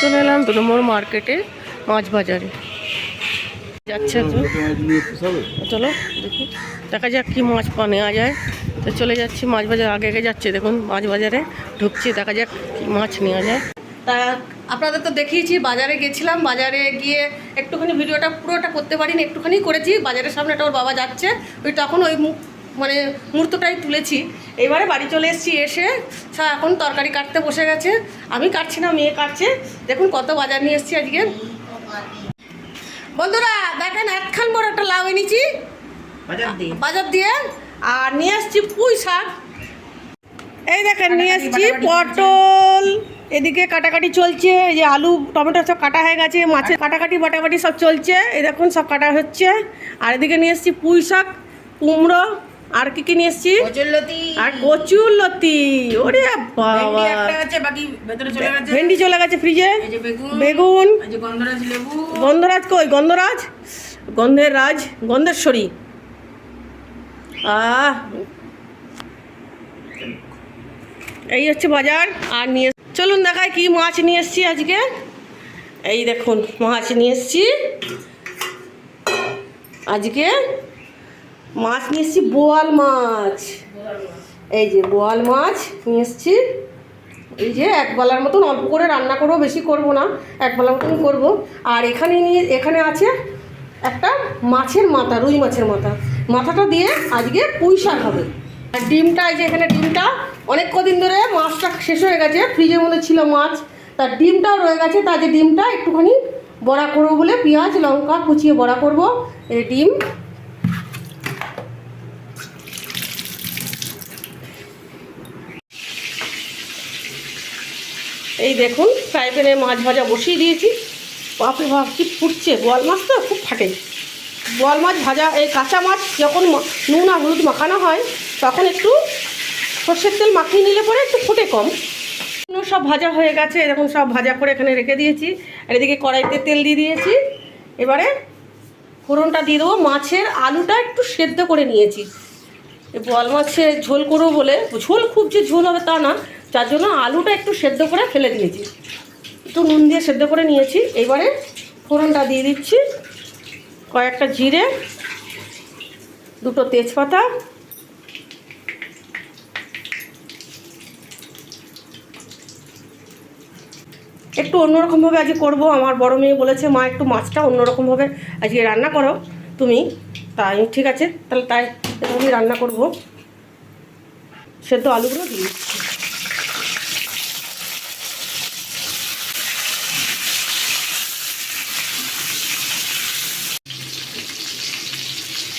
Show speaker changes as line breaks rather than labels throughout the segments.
চলে এলাম দু মার্কেটে মাছ বাজারে। যাচ্ছে তো। চলো দেখি। দেখা যাক কি মাছ পা নেওয়া যায়। তো চলে যাচ্ছি মাছ বাজার, আগে আগে যাচ্ছে দেখুন মাছ বাজারে। ঢুকছি, দেখা যাক কি মাছ নেওয়া যায়। তা আপনাদের তো দেখিয়েছি, বাজারে গেছিলাম। বাজারে গিয়ে একটুখানি ভিডিওটা পুরোটা করতে পারিনি, একটুখানি করেছি। বাজারের সামনে একটা ওর বাবা যাচ্ছে। ওই তখন ওই মু- মানে মুহূর্তটাই তুলেছি। এবারে বাড়ি চলে এসেছি এসে সা এখন তরকারি কাটতে বসে গেছে। আমি কাটছি না মেয়ে কাটছে। দেখুন কত বাজার নিয়ে এসেছি আজকে। বন্ধুরা দেখেন একখান বড় একটা লাউ এনেছি।
বাজার দিয়ে?
আর নিয়ে আসছি পুঁই শাক। এই দেখেন নিয়ে আসছি পটল এদিকে কাটাকাটি চলছে। এই যে আলু টমেটো সব কাটা হয়ে গেছে মাছের কাটাকাটি বাটাবাটি সব চলছে। এই দেখুন সব কাটা হচ্ছে। আর এদিকে নিয়ে এসছি পুঁই শাক কুমড়ো আর কি কি নিয়ে এসছি আর কচুর লতি। ওরে বাবা।
ভেন্ডি চলে গেছে।
ফ্রিজে।
বেগুন। গন্ধরাজ
কই? গন্ধরাজ? গন্ধের রাজ? গন্ধেশ্বরী। আহ। এই হচ্ছে বাজার। আর নিয়ে চলুন দেখায় কি মাছ নিয়ে এসছি আজকে। এই দেখুন মাছ নিয়ে এসছি। আজকে মাছ নিয়ে এসছি, বোয়াল মাছ। এই যে বোয়াল মাছ নিয়ে এসছি। এই যে এক বেলার মতন অল্প করে রান্না করব, বেশি করব না এক বেলার মতন করব। আর এখানে নিয়ে এখানে আছে একটা মাছের মাথা, রুই মাছের মাথা। মাথাটা দিয়ে আজকে পুঁই শাক হবে। আর ডিমটা, এই যে এখানে ডিমটা, অনেক কদিন ধরে মাছটা শেষ হয়ে গেছে, ফ্রিজের মধ্যে ছিল মাছ। তার ডিমটাও রয়ে গেছে তার যে ডিমটা একটুখানি বড়া করব বলে পেঁয়াজ, লঙ্কা কুচিয়ে বড়া করব, এই ডিম। এই দেখুন ফ্রাই প্যানে মাছ ভাজা বসিয়ে দিয়েছি। বাপরে বাপ, কি ফুটছে। বোয়াল মাছ তো খুব ফাটে। বোয়াল মাছ ভাজা, এই কাঁচা মাছ যখন নুন আর হলুদ মাখানো হয়, তখন একটু সর্ষের তেল মাখিয়ে নিলে পরে একটু ফুটে কম। সব ভাজা হয়ে গেছে, এরকম সব ভাজা করে এখানে রেখে দিয়েছি। আর এদিকে কড়াইতে তেল দিয়ে দিয়েছি। এবারে ফোড়নটা দিয়ে দেবো। মাছের আলুটা একটু সেদ্ধ করে নিয়েছি। বোয়াল মাছের ঝোল করব বলে, ঝোল খুব যে ঝোল হবে তা না যার জন্য আলুটা একটু সেদ্ধ করে ফেলে দিয়েছি। একটু নুন দিয়ে সেদ্ধ করে নিয়েছি। এবারে ফোড়নটা দিয়ে দিচ্ছি। কয়েকটা জিরে, দুটো তেজপাতা, একটু অন্যরকমভাবে আজকে করব। আমার বড় মেয়ে বলেছে, মা, একটু মাছটা অন্যরকমভাবে আজকে রান্না করো তুমি। তাই ঠিক আছে, তাহলে তাই আমি রান্না করব। সেদ্ধ আলুগুলো দিয়ে দিচ্ছি।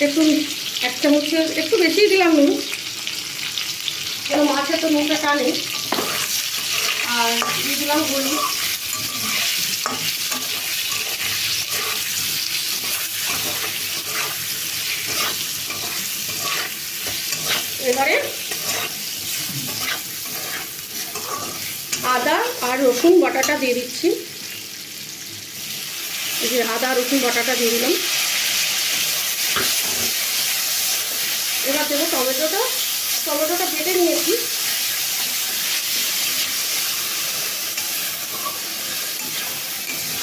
একটু, এক চামচের একটু বেশিই দিলাম নুন। কেন মাছে তো নুনটা টানে। আর দিয়ে দিলাম হলুদ। এবারে আদা আর রসুন বাটাটা দিয়ে দিচ্ছি। আদা রসুন বাটাটা দিয়ে দিলাম। এবার দেবো টমেটোটা। টমেটোটা বেটে নিয়েছি।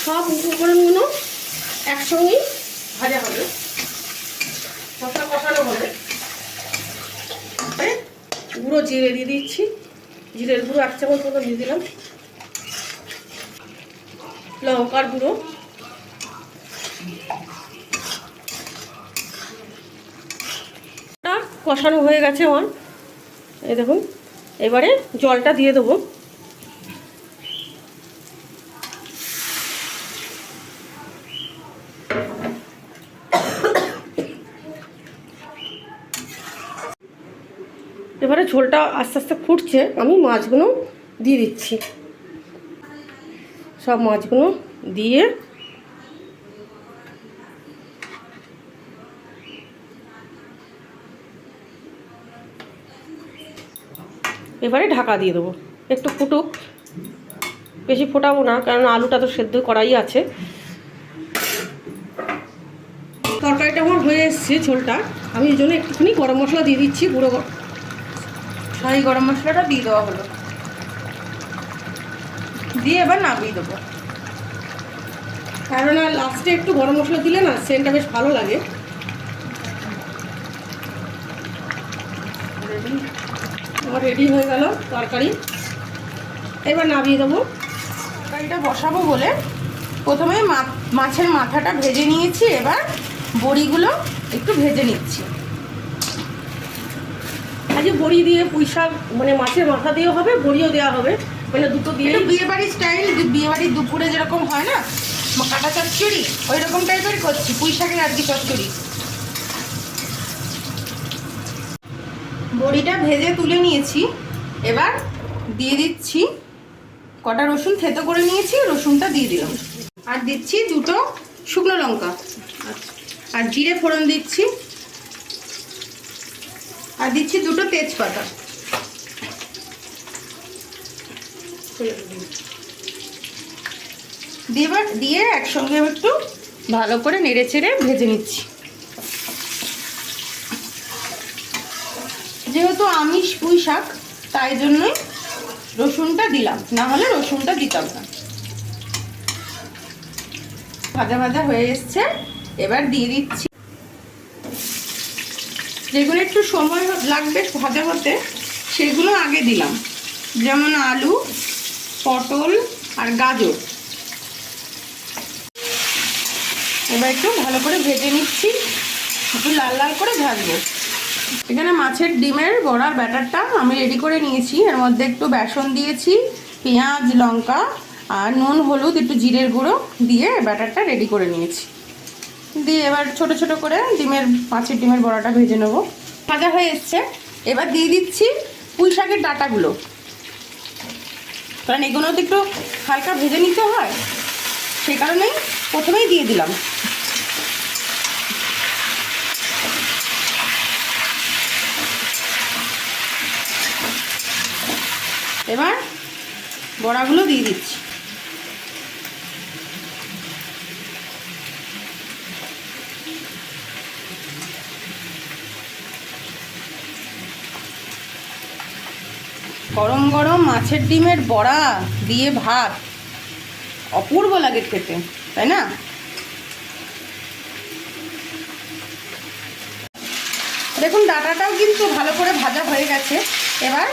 সব উপকরণগুলো একসঙ্গেই ভাজা হবে। মশলা কষানো হবে। গুঁড়ো জিরে দিয়ে দিচ্ছি। জিরের গুঁড়ো এক চামচ মতো দিয়ে দিলাম। লঙ্কার গুঁড়ো। কষানো হয়ে গেছে আমার এই দেখুন, এবারে জলটা দিয়ে দেবো। এবারে ঝোলটা আস্তে আস্তে ফুটছে, আমি মাছগুলো দিয়ে দিচ্ছি। সব মাছগুলো দিয়ে এবারে ঢাকা দিয়ে দেবো। একটু ফুটুক। বেশি ফোটাবো না, কারণ আলুটা তো সেদ্ধ করাই আছে। তরকারিটা আমার হয়ে এসছে ঝোলটা। আমি এই জন্য একটুখানি গরম মশলা দিয়ে দিচ্ছি গ-
শাহি গরম মশলাটা দিয়ে দেওয়া হলো। দিয়ে এবার নামিয়ে দেবো।
কারণ লাস্টে একটু গরম মশলা দিলে না সেন্টটা বেশ ভালো লাগে রেডি আমার রেডি হয়ে গেল তরকারি। এবার নামিয়ে দেবো।
তরকারিটা বসাবো বলে প্রথমে মাছের মাথাটা ভেজে নিয়েছি এবার বড়িগুলো একটু ভেজে নিচ্ছি।
আজকে বড়ি দিয়ে পুঁই শাক মানে মাছের মাথা দিয়েও হবে বড়িও দেওয়া হবে। মানে দুটো দিয়ে
বিয়ে বাড়ির স্টাইল বিয়ে বাড়ির দুপুরে যেরকম হয় না কাটা চচ্চড়ি ওই রকম টাইপের করছি পুঁই শাকের আর কি চচ্চড়ি। বড়িটা ভেজে তুলে নিয়েছি। এবার দিয়ে দিচ্ছি কটা রসুন, থেতো করে নিয়েছি, রসুনটা দিয়ে দিলাম। আর দিচ্ছি দুটো শুকনো লঙ্কা। আর জিরে ফোড়ন দিচ্ছি। আর দিচ্ছি দুটো তেজপাতা। দিয়ে দিয়ে একসঙ্গে একটু ভালো করে নেড়ে চেড়ে ভেজে নিচ্ছি। যেহেতু আমিষ পুঁই শাক, তাই জন্যই রসুনটা দিলাম। না হলে রসুনটা দিতাম না। ভাজা ভাজা হয়ে এসছে। এবার দিয়ে দিচ্ছি। যেগুলো একটু সময় লাগবে ভাজা হতে, সেগুলো আগে দিলাম। যেমন আলু, পটল আর গাজর। এবার একটু ভালো করে ভেজে নিচ্ছি। একটু লাল লাল করে ভাজবো। এখানে মাছের ডিমের বড়ার ব্যাটারটা আমি রেডি করে নিয়েছি। এর মধ্যে একটু বেসন দিয়েছি, পেঁয়াজ, লঙ্কা আর নুন, হলুদ, একটু জিরের গুঁড়ো দিয়ে ব্যাটারটা রেডি করে নিয়েছি। দিয়ে এবার ছোট ছোট করে ডিমের, মাছের ডিমের বড়াটা ভেজে নেব। ভাজা হয়ে এসছে। এবার দিয়ে দিচ্ছি পুঁই শাকের ডাটাগুলো। কারণ এগুলো তো একটু হালকা ভেজে নিতে হয় সেই কারণেই প্রথমেই দিয়ে দিলাম। এবার বড়াগুলো দিয়ে দিচ্ছি। গরম গরম মাছের ডিমের বড়া দিয়ে ভাত। অপূর্ব লাগে খেতে, তাই না? দেখুন, ডাটাটাও কিন্তু ভালো করে ভাজা হয়ে গেছে। এবার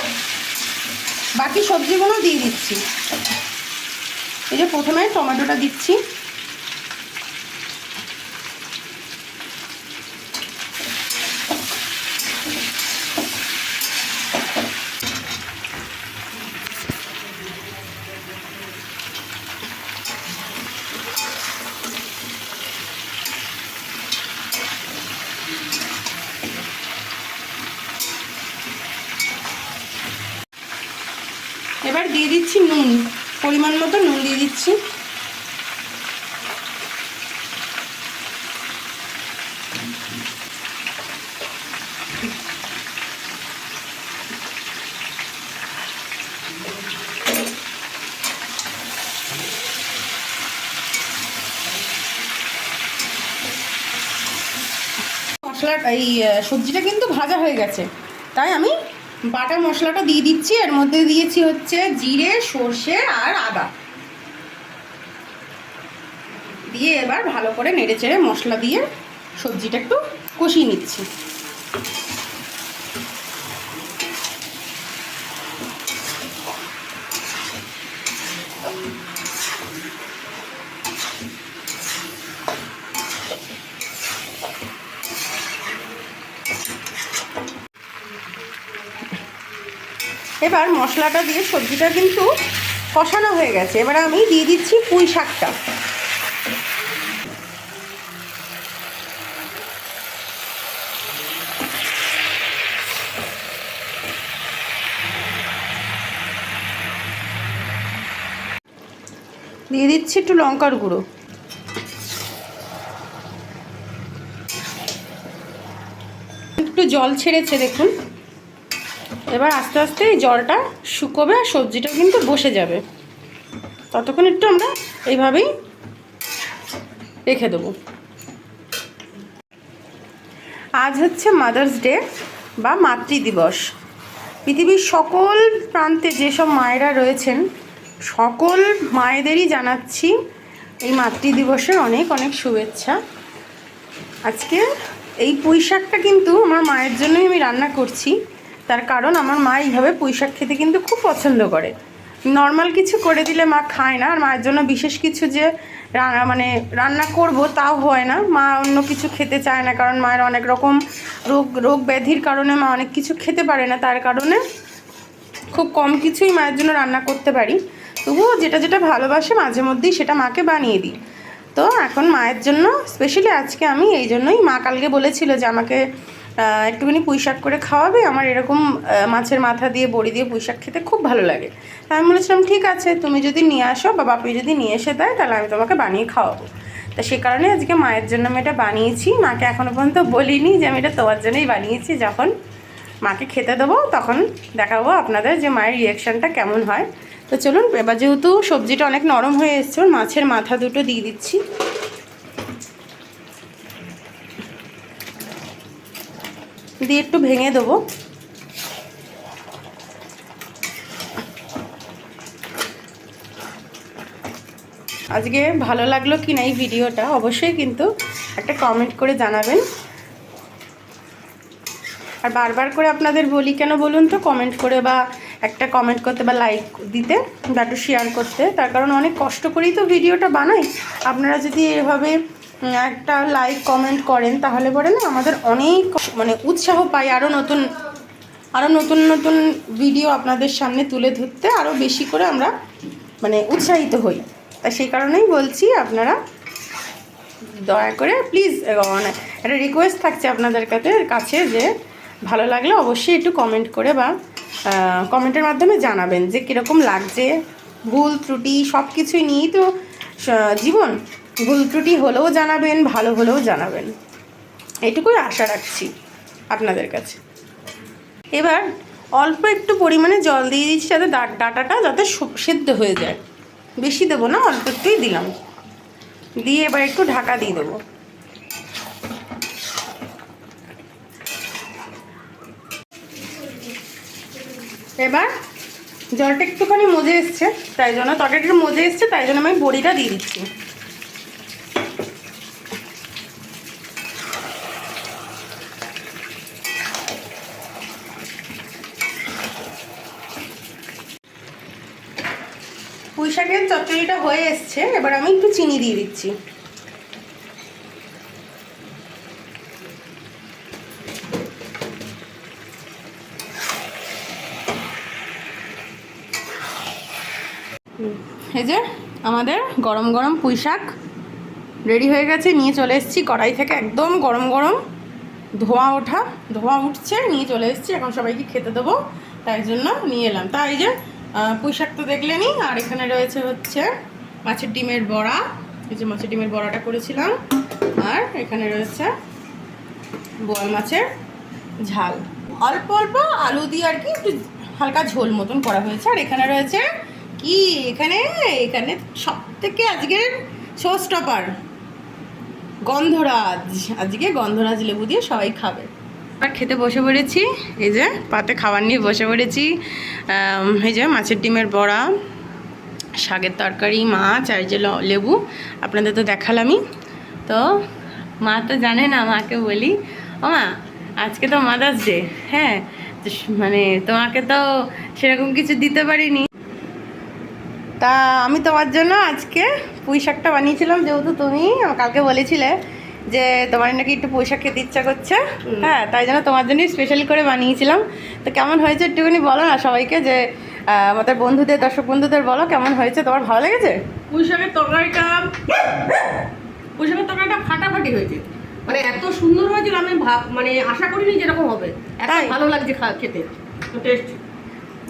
বাকি সবজিগুলো দিয়ে দিচ্ছি। এই যে প্রথমে টমেটোটা দিচ্ছি। এবার দিয়ে দিচ্ছি নুন, পরিমাণ মতো নুন দিয়ে দিচ্ছি। মশলাটা এই সবজিটা কিন্তু ভাজা হয়ে গেছে। তাই আমি বাটা মশলাটা দিয়ে দিচ্ছি, এর মধ্যে দিয়েছি হচ্ছে জিরে, সর্ষে আর আদা। দিয়ে এবার ভালো করে নেড়ে চেড়ে মশলা দিয়ে সবজিটা একটু কষিয়ে নিচ্ছি। এবার মশলাটা দিয়ে সবজিটা কিন্তু কষানো হয়ে গেছে। এবার আমি দিয়ে দিচ্ছি পুঁই শাকটা। দিয়ে দিচ্ছি একটু লঙ্কার গুঁড়ো। একটু জল ছেড়েছে, দেখুন। এবার আস্তে আস্তে এই জলটা শুকোবে আর সবজিটা কিন্তু বসে যাবে। ততক্ষণ একটু আমরা এইভাবেই রেখে দেবো। আজ হচ্ছে মাদার্স ডে বা মাতৃ দিবস পৃথিবীর সকল প্রান্তে যেসব মায়েরা রয়েছেন, সকল মায়েদেরই জানাচ্ছি এই মাতৃ দিবসের অনেক অনেক শুভেচ্ছা। আজকে এই পুঁই শাকটা কিন্তু আমার মায়ের জন্যই আমি রান্না করছি। তার কারণ আমার মা এইভাবে পুঁই শাক খেতে কিন্তু খুব পছন্দ করে। নর্মাল কিছু করে দিলে মা খায় না, আর মায়ের জন্য বিশেষ কিছু যে মানে রান্না করব তাও হয় না। মা অন্য কিছু খেতে চায় না, কারণ মায়ের অনেক রকম রোগ রোগ ব্যাধির কারণে মা অনেক কিছু খেতে পারে না। তার কারণে খুব কম কিছুই মায়ের জন্য রান্না করতে পারি। তবুও যেটা যেটা ভালোবাসে মাঝে মধ্যেই সেটা মাকে বানিয়ে দিই। তো এখন মায়ের জন্য স্পেশালি আজকে আমি এই জন্যই মা কালকে বলেছিল যে আমাকে একটুখানি পুঁই শাক করে খাওয়াবে। আমার এরকম মাছের মাথা দিয়ে, বড়ি দিয়ে পুঁই শাক খেতে খুব ভালো লাগে। তা আমি বলেছিলাম, ঠিক আছে, তুমি যদি নিয়ে আসো বা বাপি যদি নিয়ে এসে দেয়, তাহলে আমি তোমাকে বানিয়ে খাওয়াবো। তা সে কারণে আজকে মায়ের জন্য আমি এটা বানিয়েছি। মাকে এখনও পর্যন্ত বলিনি যে আমি এটা তোমার জন্যই বানিয়েছি। যখন মাকে খেতে দেবো, তখন দেখাবো আপনাদের যে মায়ের রিয়াকশানটা কেমন হয়। তো চলুন, এবার যেহেতু সবজিটা অনেক নরম হয়ে এসছে মাছের মাথা দুটো দিয়ে দিচ্ছি। দিয়ে একটু ভেঙে দেবো। আজকে ভালো লাগল কি না এই ভিডিওটা? অবশ্যই কিন্তু একটা কমেন্ট করে জানাবেন। আর বারবার করে আপনাদের বলি কেন বলুন তো? কমেন্ট করে বা একটা কমেন্ট করতে বা লাইক দিতে বা একটু শেয়ার করতে। তার কারণ অনেক কষ্ট করেই তো ভিডিওটা বানাই। আপনারা যদি এভাবে একটা লাইক কমেন্ট করেন, তাহলে পরে না আমাদের অনেক মানে উৎসাহ পাই আরও নতুন আরও নতুন নতুন ভিডিও আপনাদের সামনে তুলে ধরতে আরও বেশি করে আমরা মানে উৎসাহিত হই। তা সেই কারণেই বলছি আপনারা দয়া করে প্লিজ মানে একটা রিকোয়েস্ট থাকছে আপনাদের কাছে কাছে যে ভালো লাগলে অবশ্যই একটু কমেন্ট করে বা কমেন্টের মাধ্যমে জানাবেন যে কীরকম লাগছে, ভুল, ত্রুটি সব কিছুই নিয়েই তো জীবন। ভুল ত্রুটি হলেও জানাবেন, ভালো হলেও জানাবেন। এইটুকুই আশা রাখছি আপনাদের কাছে। এবার অল্প একটু পরিমাণে জল দিয়ে দিচ্ছি যাতে ডাটাটা যাতে সেদ্ধ হয়ে যায়। বেশি দেবো না, অল্প একটুই দিলাম। দিয়ে এবার একটু ঢাকা দিয়ে দেবো। এবার জলটা একটুখানি মজে এসছে, তাই জন্য তরকারিটা মজে এসছে, তাই জন্য আমি বড়িটা দিয়ে দিচ্ছি পুঁই শাকের চচ্চড়িটা হয়ে এসছে, এবার আমি একটু চিনি দিয়ে দিচ্ছি। এই যে আমাদের গরম গরম পুঁই শাক রেডি হয়ে গেছে, নিয়ে চলে এসেছি কড়াই থেকে একদম গরম গরম ধোঁয়া ওঠা। ধোঁয়া উঠছে, নিয়ে চলে এসেছি, এখন সবাইকে খেতে দেবো, তাই জন্য নিয়ে এলাম। তাই যে পুঁই শাক তো দেখলেনই আর এখানে রয়েছে হচ্ছে মাছের ডিমের বড়া, এই যে মাছের ডিমের বড়াটা করেছিলাম। আর এখানে রয়েছে বোয়াল মাছের ঝাল। অল্প অল্প আলু দিয়ে আর কি একটু হালকা ঝোল মতন করা হয়েছে। আর এখানে রয়েছে কি? এখানে এখানে সব থেকে আজকের শো স্টপার গন্ধরাজ। আজকে গন্ধরাজ লেবু দিয়ে সবাই খাবে। আর খেতে বসে পড়েছি। এই যে পাতে খাবার নিয়ে বসে পড়েছি। এই যে মাছের ডিমের বড়া। শাকের তরকারি মাছ আর যে লেবু। আপনাদের তো দেখালামই। তো মা তো জানে না মাকে বলি ও মা আজকে তো মাদার্স ডে হ্যাঁ মানে তোমাকে তো সেরকম কিছু দিতে পারিনি। তা আমি তোমার জন্য আজকে পুঁই শাকটা বানিয়েছিলাম যেহেতু তুমি কালকে বলেছিলে যে তোমার নাকি একটু পুঁই শাক খেতে ইচ্ছা করছে। হ্যাঁ তাই জন্য তোমার জন্যই স্পেশাল করে বানিয়েছিলাম। তো কেমন হয়েছে একটুখানি বলো না সবাইকে যে আমাদের বন্ধুদের দর্শক বন্ধুদের বলো কেমন হয়েছে? তোমার ভালো লেগেছে?
পুঁই শাকের তরকারিটা পুঁই শাকের তরকারিটা ফাটাফাটি হয়েছে। মানে এত সুন্দর হয়েছিল আমি ভাব মানে আশা করিনি যেরকম হবে। এত ভালো লাগছে খেতে। টেস্ট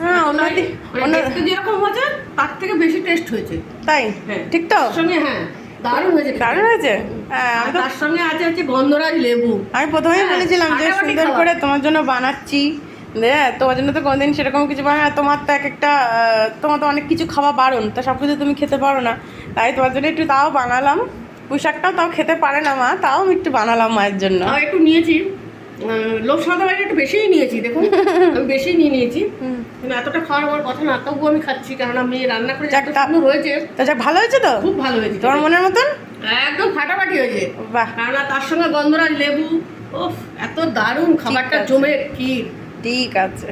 হ্যাঁ অন্যদি অন্য
যেরকম হয়েছে তার থেকে বেশি টেস্ট হয়েছে।
তাই?
হ্যাঁ।
ঠিক তো
তার সঙ্গে হ্যাঁ। দারুণ হয়েছে।
দারুণ হয়েছে? হ্যাঁ আমি তো
তার সঙ্গে আছে হচ্ছে গন্ধরাজ লেবু।
আমি প্রথমেই
হ্যাঁ,
বলেছিলাম যে সুন্দর করে তোমার জন্য বানাচ্ছি। হ্যাঁ তোমার জন্য তো কোনোদিন সেরকম কিছু না। তোমার তো এক একটা তোমার তো অনেক কিছু খাওয়া বারণ তা সব কিছু তুমি খেতে পারো না। তাই তোমার জন্য একটু তাও বানালাম। পুঁই শাকটাও তাও খেতে পারে না মা তাও আমি একটু বানালাম মায়ের জন্য।
একটু নিয়েছি। লোক সাদা বাড়ি একটু বেশিই নিয়েছি দেখুন। আমি বেশি নিয়ে নিয়েছি। এতটা খাওয়ার আমার কথা না তবুও আমি খাচ্ছি কারণ আমি রান্না করে এত সুন্দর হয়েছে।
তা যাক ভালো হয়েছে তো?
খুব ভালো হয়েছে
তোমার মনের মতন?
একদম ফাটাফাটি হয়েছে।
বাহ।
কেননা তার সঙ্গে গন্ধরাজ লেবু ওফ এত দারুণ খাবারটা জমে কি
ঠিক আছে।